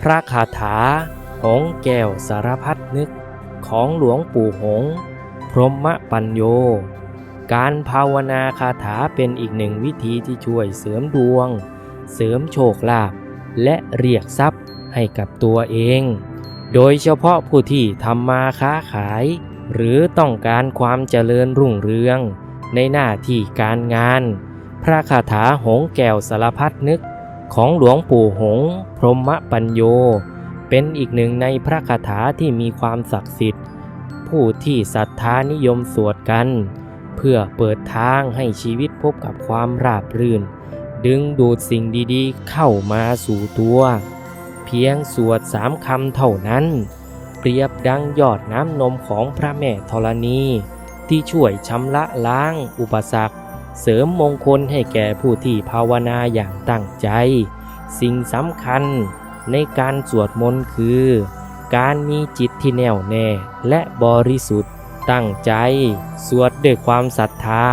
พระคาถา หงแก้วสารพัดนึกของหลวงปู่หง พรหมปัญโย การภาวนาคาถาเป็นอีกหนึ่งวิธีที่ช่วยเสริมดวง เสริมโชคลาภและเรียกทรัพย์ให้กับตัวเอง โดยเฉพาะผู้ที่ทำมาค้าขาย หรือต้องการความเจริญรุ่งเรือง ในหน้าที่การงาน พระคาถาหงแก้วสารพัดนึก ของหลวงปู่หง พรหมปัญโย เป็นอีกหนึ่งในพระคาถาที่มีความศักดิ์สิทธิ์ ผู้ที่ศรัทธานิยมสวดกัน เพื่อเปิดทางให้ชีวิตพบกับความราบรื่น ดึงดูดสิ่งดีๆ เข้ามาสู่ตัว เพียงสวดสามคำเท่านั้น เปรียบดังยอดน้ำนมของพระแม่ธรณี ที่ช่วยชำระล้างอุปสรรค เสริมมงคลให้แก่ผู้ที่ภาวนาอย่างตั้งใจ สิ่งสำคัญในการสวดมนต์คือ การมีจิตที่แน่วแน่และบริสุทธิ์ ตั้งใจ สวดด้วยความศรัทธา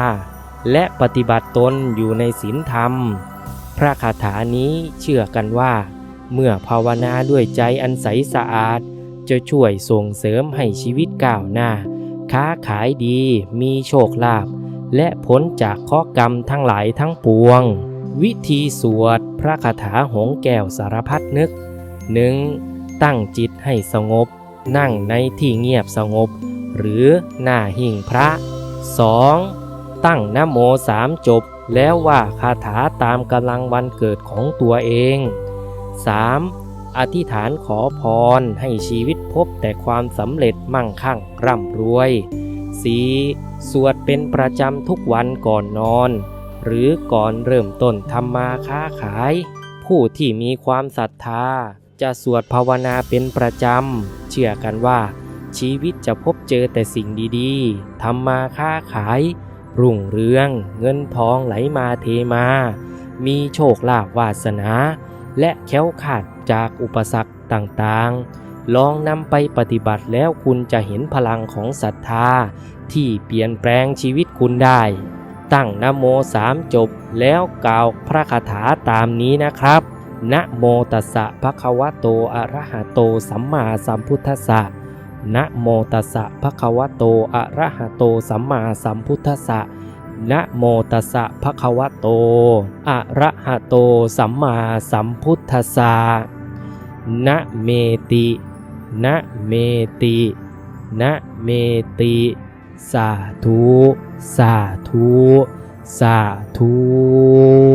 และปฏิบัติตนอยู่ในศีลธรรม พระคาถานี้เชื่อกันว่า เมื่อภาวนาด้วยใจอันใสสะอาด จะช่วยส่งเสริมให้ชีวิตก้าวหน้า ค้าขายดีมีโชคลาภ และพ้นจากข้อกรรมทั้งหลายทั้งปวง วิธีสวดพระคาถาหงแก้วสารพัดนึก 1. ตั้งจิตให้สงบ นั่งในที่เงียบสงบ หรือหน้าหิ่งพระ 2. ตั้งนโมสามจบ แล้วว่าคาถาตามกำลังวันเกิดของตัวเอง 3. อธิษฐานขอพรให้ชีวิตพบแต่ความสำเร็จมั่งคั่งร่ำรวย 4. สวดเป็นประจำทุกวันก่อนนอน หรือก่อนเริ่มต้นทำมาค้าขาย ผู้ที่มีความศรัทธา จะสวดภาวนาเป็นประจำ เชื่อกันว่า ชีวิตจะพบเจอแต่สิ่งดีๆทำมาค้าขาย รุ่งเรือง เงินทองไหลมาเทมา มีโชคลาภวาสนา และแค้วขาดจากอุปสรรคต่างๆ ลองนำไปปฏิบัติแล้วคุณจะเห็นพลังของศรัทธา ที่เปลี่ยนแปลงชีวิตคุณได้ ตั้งนโมสามจบแล้วกล่าวพระคาถาตามนี้นะครับนะโมตัสสะภะคะวะโตอะระหะโตสัมมาสัมพุทธัสสะนะโมตัสสะภะคะวะโตอะระหะโตสัมมาสัมพุทธัสสะนะโมตัสสะภะคะวะโตอะระหะโตสัมมาสัมพุทธัสสะนะเมติ นะเมติ นะเมติ สาธุ สาธุ สาธุ